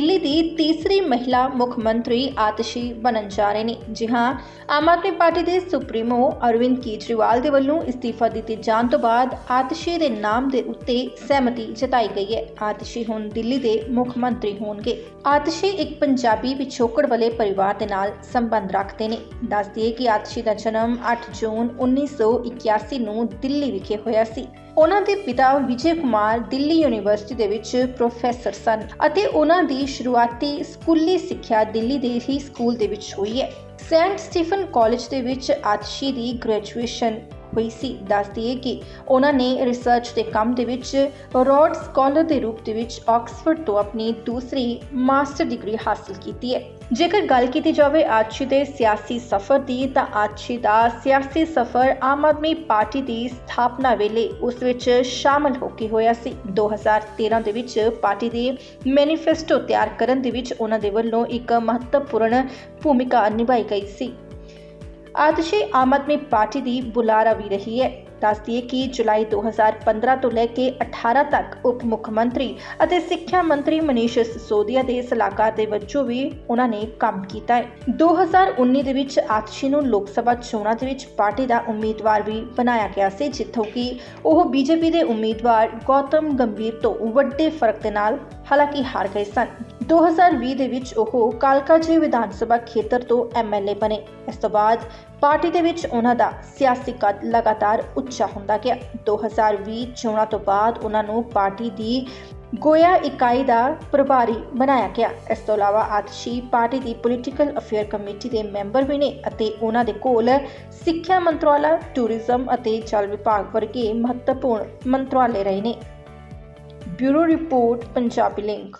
ਦਿੱਲੀ ਦੀ ਤੀਸਰੀ ਮਹਿਲਾ ਮੁੱਖ ਮੰਤਰੀ ਆਤਸ਼ੀ ਬਣਨ ਜਾ ਰਹੇ ਨੇ। ਜੀ ਹਾਂ, ਆਮ ਆਦਮੀ ਪਾਰਟੀ ਦੇ ਸੁਪਰੀਮੋ ਅਰਵਿੰਦ ਕੇਜਰੀਵਾਲ ਦੇ ਵੱਲੋਂ ਅਸਤੀਫਾ ਦਿੱਤੇ ਜਾਣ ਤੋਂ ਬਾਅਦ ਆਤਸ਼ੀ ਦੇ ਨਾਮ ਦੇ ਉੱਤੇ ਸਹਿਮਤੀ ਜਤਾਈ ਗਈ ਹੈ। ਆਤਸ਼ੀ ਹੁਣ ਦਿੱਲੀ ਦੇ ਮੁੱਖ ਮੰਤਰੀ ਹੋਣਗੇ। ਆਤਸ਼ੀ ਇੱਕ ਪੰਜਾਬੀ ਪਿਛੋਕੜ ਵਾਲੇ ਪਰਿਵਾਰ ਦੇ ਨਾਲ ਸੰਬੰਧ ਰੱਖਦੇ ਨੇ। ਦੱਸ ਦਈਏ ਕਿ ਆਤਸ਼ੀ ਦਾ ਜਨਮ 8 ਜੂਨ 1981 ਨੂੰ ਦਿੱਲੀ ਵਿਖੇ ਹੋਇਆ ਸੀ। ਉਹਨਾਂ ਦੇ ਪਿਤਾ ਵਿਜੇ ਕੁਮਾਰ ਦਿੱਲੀ ਯੂਨੀਵਰਸਿਟੀ ਦੇ ਵਿੱਚ ਪ੍ਰੋਫੈਸਰ ਸਨ ਅਤੇ ਉਹਨਾਂ ਦੀ ਸ਼ੁਰੂਆਤੀ ਸਕੂਲੀ ਸਿੱਖਿਆ ਦਿੱਲੀ ਦੇ ਹੀ ਸਕੂਲ ਦੇ ਵਿੱਚ ਹੋਈ ਹੈ। ਸੈਂਟ ਸਟੀਫਨ ਕਾਲਜ ਦੇ ਵਿੱਚ ਆਤਸ਼ੀ ਦੀ ਗ੍ਰੈਜੂਏਸ਼ਨ ਹੋਈ ਸੀ। ਦੱਸਦੀ ਕਿ ਉਹਨਾਂ ਨੇ ਰਿਸਰਚ ਦੇ ਕੰਮ ਦੇ ਵਿੱਚ ਰੋਡ ਸਕਾਲਰ ਦੇ ਰੂਪ ਦੇ ਵਿੱਚ ਆਕਸਫੋਰਡ ਤੋਂ ਆਪਣੀ ਦੂਸਰੀ ਮਾਸਟਰ ਡਿਗਰੀ ਹਾਸਲ ਕੀਤੀ ਹੈ। ਜੇਕਰ ਗੱਲ ਕੀਤੀ ਜਾਵੇ ਆਤਸ਼ੀ ਦੇ ਸਿਆਸੀ ਸਫ਼ਰ ਦੀ, ਤਾਂ ਆਤਸ਼ੀ ਦਾ ਸਿਆਸੀ ਸਫ਼ਰ ਆਮ ਆਦਮੀ ਪਾਰਟੀ ਦੀ ਸਥਾਪਨਾ ਵੇਲੇ ਉਸ ਵਿੱਚ ਸ਼ਾਮਲ ਹੋ ਕੇ ਹੋਇਆ ਸੀ। 2013 ਦੇ ਵਿੱਚ ਪਾਰਟੀ ਦੇ ਮੈਨੀਫੈਸਟੋ ਤਿਆਰ ਕਰਨ ਦੇ ਵਿੱਚ ਉਹਨਾਂ ਦੇ ਵੱਲੋਂ ਇੱਕ ਮਹੱਤਵਪੂਰਨ ਭੂਮਿਕਾ ਨਿਭਾਈ ਗਈ ਸੀ। ਆਤਸ਼ੀ ਆਮ ਆਦਮੀ ਪਾਰਟੀ ਦੀ ਬੁਲਾਰਾ ਵੀ ਰਹੀ ਹੈ। ਦੱਸਦੀ ਕਿ ਜੁਲਾਈ 2015 ਤੋਂ ਲੈ ਕੇ 18 ਤੱਕ ਉਪ ਮੁੱਖ ਮੰਤਰੀ ਅਤੇ ਸਿੱਖਿਆ ਮੰਤਰੀ ਮਨੀਸ਼ ਸਿਸੋਦੀਆ ਦੇ ਸਲਾਹਕਾਰ ਦੇ ਵਜੋਂ ਵੀ ਉਹਨਾਂ ਨੇ ਕੰਮ ਕੀਤਾ ਹੈ। 2019 ਦੇ ਵਿੱਚ ਆਤਸ਼ੀ ਨੂੰ ਲੋਕ ਸਭਾ ਚੋਣਾਂ ਦੇ ਵਿੱਚ ਪਾਰਟੀ ਦਾ ਉਮੀਦਵਾਰ ਵੀ ਬਣਾਇਆ ਗਿਆ ਸੀ, ਜਿੱਥੋਂ ਕਿ ਉਹ ਬੀਜੇਪੀ ਦੇ ਉਮੀਦਵਾਰ ਗੌਤਮ ਗੰਭੀਰ ਤੋਂ ਵੱਡੇ ਫ਼ਰਕ ਦੇ ਨਾਲ ਹਾਲਾਂਕਿ ਹਾਰ ਗਏ ਸਨ। 2020 ਦੇ ਵਿੱਚ ਉਹ ਕਾਲਕਾਜੀ ਵਿਧਾਨ ਸਭਾ ਖੇਤਰ ਤੋਂ ਐਮਐਲਏ ਬਣੇ। ਇਸ ਤੋਂ ਬਾਅਦ ਪਾਰਟੀ ਦੇ ਵਿੱਚ ਉਹਨਾਂ ਦਾ ਸਿਆਸੀ ਕੱਦ ਲਗਾਤਾਰ ਉੱਚਾ ਹੁੰਦਾ ਗਿਆ। 2020 ਚੋਣਾਂ ਤੋਂ ਬਾਅਦ ਉਹਨਾਂ ਨੂੰ ਪਾਰਟੀ ਦੀ ਗੋਇਆ ਇਕਾਈ ਦਾ ਪ੍ਰਭਾਰੀ ਬਣਾਇਆ ਗਿਆ। ਇਸ ਤੋਂ ਇਲਾਵਾ ਆਤਸ਼ੀ ਪਾਰਟੀ ਦੀ ਪੋਲੀਟੀਕਲ ਅਫੇਅਰ ਕਮੇਟੀ ਦੇ ਮੈਂਬਰ ਵੀ ਨੇ ਅਤੇ ਉਹਨਾਂ ਦੇ ਕੋਲ ਸਿੱਖਿਆ ਮੰਤਰਾਲਾ ਟੂਰਿਜ਼ਮ ਅਤੇ ਜਲ ਵਿਭਾਗ ਵਰਗੇ ਮਹੱਤਵਪੂਰਨ ਮੰਤਰਾਲੇ ਰਹੇ ਨੇ। Bureau report, Punjabi link.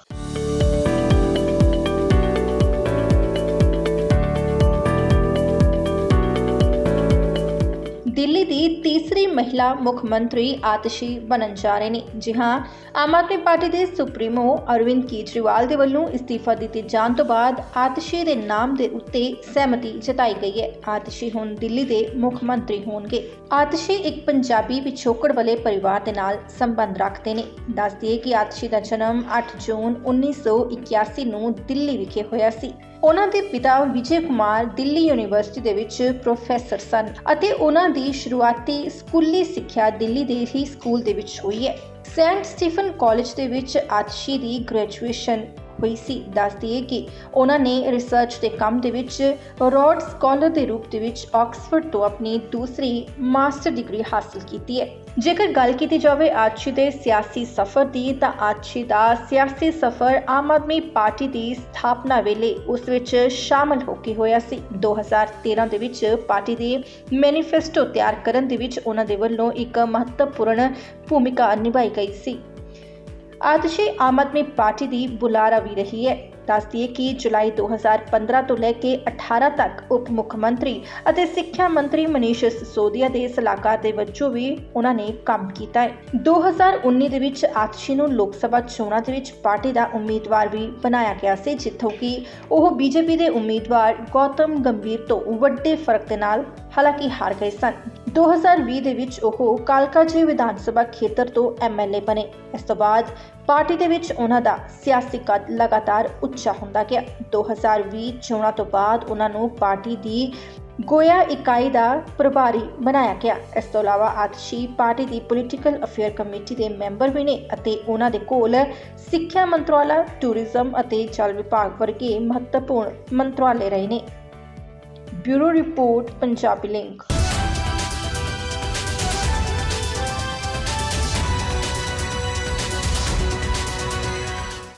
ਤੀਸਰੀ ਮਹਿਲਾ ਮੁੱਖ ਮੰਤਰੀ ਆਤਸ਼ੀ ਬਣਨ ਜਾ ਰਹੇ ਨੇ। ਜੀ ਹਾਂ, ਆਮ ਆਦਮੀ ਪਾਰਟੀ ਦੇ ਸੁਪਰੀਮੋ ਅਰਵਿੰਦ ਕੇਜਰੀਵਾਲ ਦੇ ਵੱਲੋਂ ਅਸਤੀਫਾ ਦਿੱਤੇ ਜਾਣ ਤੋਂ ਬਾਅਦ ਆਤਸ਼ੀ ਦੇ ਨਾਮ ਦੇ ਉੱਤੇ ਸਹਿਮਤੀ ਜਤਾਈ ਗਈ ਹੈ। ਆਤਸ਼ੀ ਹੁਣ ਦਿੱਲੀ ਦੇ ਮੁੱਖ ਮੰਤਰੀ ਹੋਣਗੇ। ਆਤਸ਼ੀ ਇੱਕ ਪੰਜਾਬੀ ਪਿਛੋਕੜ ਵਾਲੇ ਪਰਿਵਾਰ ਦੇ ਨਾਲ ਸੰਬੰਧ ਰੱਖਦੇ ਨੇ। ਦੱਸਦੀ ਦਈਏ ਕਿ ਆਤਸ਼ੀ ਦਾ ਜਨਮ 8 ਜੂਨ 1981 ਨੂੰ ਦਿੱਲੀ ਵਿਖੇ ਹੋਇਆ ਸੀ। ਉਹਨਾਂ ਦੇ ਪਿਤਾ ਵਿਜੇ ਕੁਮਾਰ ਦਿੱਲੀ ਯੂਨੀਵਰਸਿਟੀ ਦੇ ਵਿੱਚ ਪ੍ਰੋਫੈਸਰ ਸਨ ਅਤੇ ਉਹਨਾਂ ਦੀ ਸ਼ੁਰੂਆਤੀ ਸਕੂਲੀ ਸਿੱਖਿਆ ਦਿੱਲੀ ਦੇ ਹੀ ਸਕੂਲ ਦੇ ਵਿੱਚ ਹੋਈ ਹੈ। ਸੈਂਟ ਸਟੀਫਨ ਕਾਲਜ ਦੇ ਵਿੱਚ ਆਤਸ਼ੀ ਦੀ ਗ੍ਰੈਜੂਏਸ਼ਨ ਹੋਈ ਸੀ। ਦੱਸਦੀ ਕਿ ਉਹਨਾਂ ਨੇ ਰਿਸਰਚ ਦੇ ਕੰਮ ਦੇ ਵਿੱਚ ਰੋਡ ਸਕਾਲਰ ਦੇ ਰੂਪ ਦੇ ਵਿੱਚ ਆਕਸਫੋਰਡ ਤੋਂ ਆਪਣੀ ਦੂਸਰੀ ਮਾਸਟਰ ਡਿਗਰੀ ਹਾਸਲ ਕੀਤੀ ਹੈ। ਜੇਕਰ ਗੱਲ ਕੀਤੀ ਜਾਵੇ ਆਤਸ਼ੀ ਦੇ ਸਿਆਸੀ ਸਫ਼ਰ ਦੀ, ਤਾਂ ਆਤਸ਼ੀ ਦਾ ਸਿਆਸੀ ਸਫ਼ਰ ਆਮ ਆਦਮੀ ਪਾਰਟੀ ਦੀ ਸਥਾਪਨਾ ਵੇਲੇ ਉਸ ਵਿੱਚ ਸ਼ਾਮਲ ਹੋ ਕੇ ਹੋਇਆ ਸੀ। 2013 ਦੇ ਵਿੱਚ ਪਾਰਟੀ ਦੇ ਮੈਨੀਫੈਸਟੋ ਤਿਆਰ ਕਰਨ ਦੇ ਵਿੱਚ ਉਹਨਾਂ ਦੇ ਵੱਲੋਂ ਇੱਕ ਮਹੱਤਵਪੂਰਨ ਭੂਮਿਕਾ ਨਿਭਾਈ ਗਈ ਸੀ। ਆਤਸ਼ੀ ਆਮ ਆਦਮੀ ਪਾਰਟੀ ਦੀ ਬੁਲਾਰਾ ਵੀ ਰਹੀ ਹੈ। ਦੱਸਦੀ ਕਿ ਜੁਲਾਈ 2015 ਤੋਂ ਲੈ ਕੇ 18 ਤੱਕ ਉਪ ਮੁੱਖ ਮੰਤਰੀ ਅਤੇ ਸਿੱਖਿਆ ਮੰਤਰੀ ਮਨੀਸ਼ ਸਿਸੋਦੀਆ ਦੇ ਸਲਾਹਕਾਰ ਦੇ ਵਜੋਂ ਵੀ ਉਹਨਾਂ ਨੇ ਕੰਮ ਕੀਤਾ ਹੈ। 2019 ਦੇ ਵਿੱਚ ਆਤਸ਼ੀ ਨੂੰ ਲੋਕ ਸਭਾ ਚੋਣਾਂ ਦੇ ਵਿੱਚ ਪਾਰਟੀ ਦਾ ਉਮੀਦਵਾਰ ਵੀ ਬਣਾਇਆ ਗਿਆ ਸੀ, ਜਿੱਥੋਂ ਕਿ ਉਹ ਬੀਜੇਪੀ ਦੇ ਉਮੀਦਵਾਰ ਗੌਤਮ ਗੰਭੀਰ ਤੋਂ ਵੱਡੇ ਫ਼ਰਕ ਦੇ ਨਾਲ ਹਾਲਾਂਕਿ ਹਾਰ ਗਏ ਸਨ। 2020 ਦੇ ਵਿੱਚ ਉਹ ਕਾਲਕਾਜੀ ਵਿਧਾਨ ਸਭਾ ਖੇਤਰ ਤੋਂ ਐਮਐਲਏ ਬਣੇ। ਇਸ ਤੋਂ ਬਾਅਦ ਪਾਰਟੀ ਦੇ ਵਿੱਚ ਉਹਨਾਂ ਦਾ ਸਿਆਸੀ ਕੱਦ ਲਗਾਤਾਰ ਉੱਚਾ ਹੁੰਦਾ ਗਿਆ। 2020 ਚੋਣਾਂ ਤੋਂ ਬਾਅਦ ਉਹਨਾਂ ਨੂੰ ਪਾਰਟੀ ਦੀ ਗੋਇਆ ਇਕਾਈ ਦਾ ਪ੍ਰਭਾਰੀ ਬਣਾਇਆ ਗਿਆ। ਇਸ ਤੋਂ ਇਲਾਵਾ ਆਤਸ਼ੀ ਪਾਰਟੀ ਦੀ ਪੋਲੀਟੀਕਲ ਅਫੇਅਰ ਕਮੇਟੀ ਦੇ ਮੈਂਬਰ ਵੀ ਨੇ ਅਤੇ ਉਹਨਾਂ ਦੇ ਕੋਲ ਸਿੱਖਿਆ ਮੰਤਰਾਲਾ ਟੂਰਿਜ਼ਮ ਅਤੇ ਜਲ ਵਿਭਾਗ ਵਰਗੇ ਮਹੱਤਵਪੂਰਨ ਮੰਤਰਾਲੇ ਰਹੇ ਨੇ। Bureau report, Punjabi link.